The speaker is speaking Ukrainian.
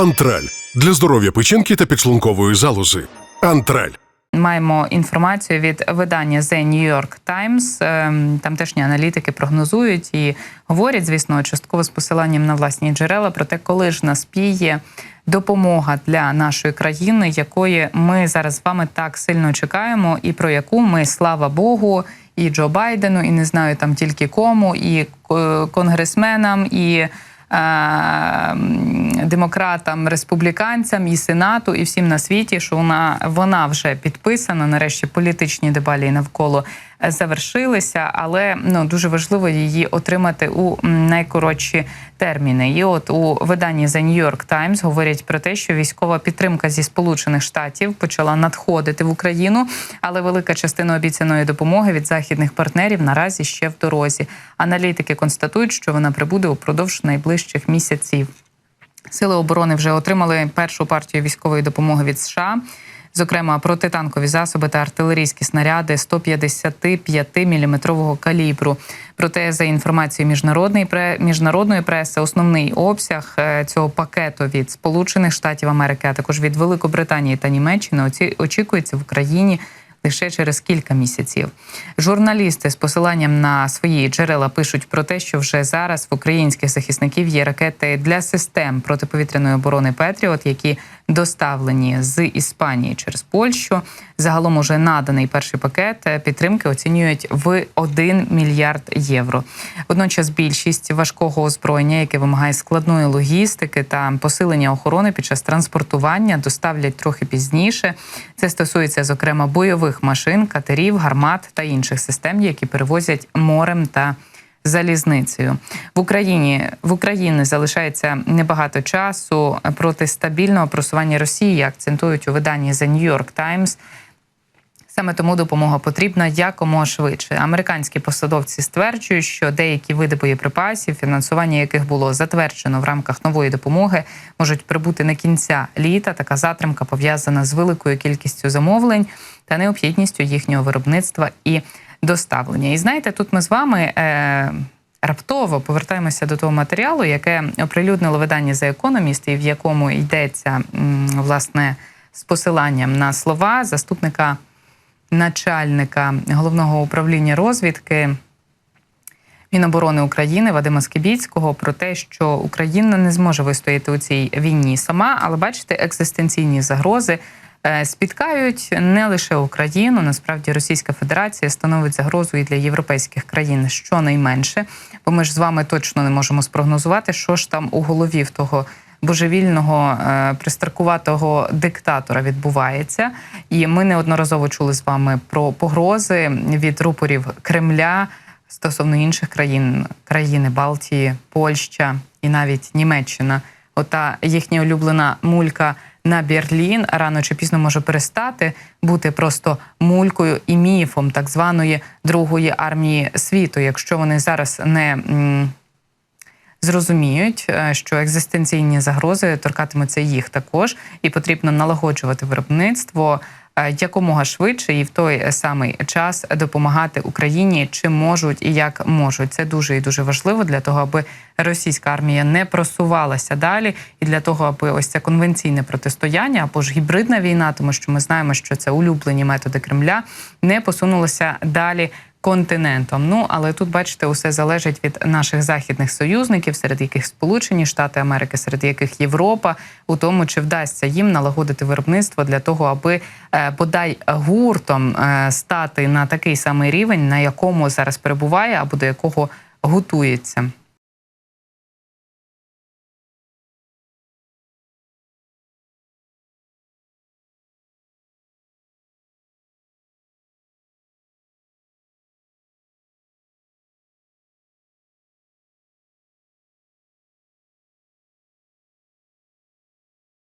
Антраль для здоров'я печінки та підшлункової залози. Антраль. Маємо інформацію від видання The New York Times. Ем, Тамтешні аналітики прогнозують і говорять, звісно, частково з посиланням на власні джерела про те, коли ж наспіє допомога для нашої країни, якої ми зараз з вами так сильно чекаємо, і про яку ми, слава Богу, і Джо Байдену, і не знаю там тільки кому, і е, конгресменам, і демократам, республіканцям і сенату, і всім на світі, що вона вона вже підписана. Нарешті політичні дебалі навколо завершилися, але ну дуже важливо її отримати у найкоротші терміни. І от у виданні The New York Times говорять про те, що військова підтримка зі Сполучених Штатів почала надходити в Україну, але велика частина обіцяної допомоги від західних партнерів наразі ще в дорозі. Аналітики констатують, що вона прибуде упродовж найближчих місяців. Сили оборони вже отримали першу партію військової допомоги від США. Зокрема, протитанкові засоби та артилерійські снаряди 155-мм калібру. Проте, за інформацією міжнародної міжнародної преси, основний обсяг е, цього пакету від Сполучених Штатів Америки, а також від Великобританії та Німеччини, очікується в Україні лише через кілька місяців. Журналісти з посиланням на свої джерела пишуть про те, що вже зараз в українських захисників є ракети для систем протиповітряної оборони Петріот, які доставлені з Іспанії через Польщу. Загалом уже наданий перший пакет е, підтримки оцінюють в 1 мільярд євро. Водночас більшість важкого озброєння, яке вимагає складної логістики та посилення охорони під час транспортування, доставлять трохи пізніше. Це стосується, зокрема, бойових машин, катерів, гармат та інших систем, які перевозять морем та залізницею в Україні в Україні залишається небагато часу проти стабільного просування Росії. Акцентують у виданні The New York Times. Саме тому допомога потрібна якомога швидше. Американські посадовці стверджують, що деякі види боєприпасів, фінансування яких було затверджено в рамках нової допомоги, можуть прибути на кінця літа. Така затримка пов'язана з великою кількістю замовлень та необхідністю їхнього виробництва і доставлення. І знаєте, тут ми з вами. Е- Раптово повертаємося до того матеріалу, яке оприлюднило видання за економіст, і в якому йдеться власне з посиланням на слова заступника начальника головного управління розвідки Міноборони України Вадима Скибіцького про те, що Україна не зможе вистояти у цій війні сама, але бачите, екзистенційні загрози е, спіткають не лише Україну. Насправді Російська Федерація становить загрозу і для європейських країн щонайменше. Бо ми ж з вами точно не можемо спрогнозувати, що ж там у голові в того божевільного е, пристаркуватого диктатора відбувається. І ми неодноразово чули з вами про погрози від рупорів Кремля стосовно інших країн, країни Балтії, Польща і навіть Німеччина. Ота їхня улюблена мулька на Берлін рано чи пізно може перестати бути просто мулькою і міфом так званої Другої армії світу, якщо вони зараз не. Зрозуміють, е, що екзистенційні загрози торкатимуться їх також, і потрібно налагоджувати виробництво е, якомога швидше і в той самий час допомагати Україні, чи можуть і як можуть. Це дуже і дуже важливо для того, аби російська армія не просувалася далі, і для того, аби ось це конвенційне протистояння або ж гібридна війна, тому що ми знаємо, що це улюблені методи Кремля, не посунулося далі континентом. Ну але тут бачите, усе залежить від наших західних союзників, серед яких Сполучені Штати Америки, серед яких Європа, у тому чи вдасться їм налагодити виробництво для того, аби е, бодай гуртом е, стати на такий самий рівень, на якому зараз перебуває, або до якого готується.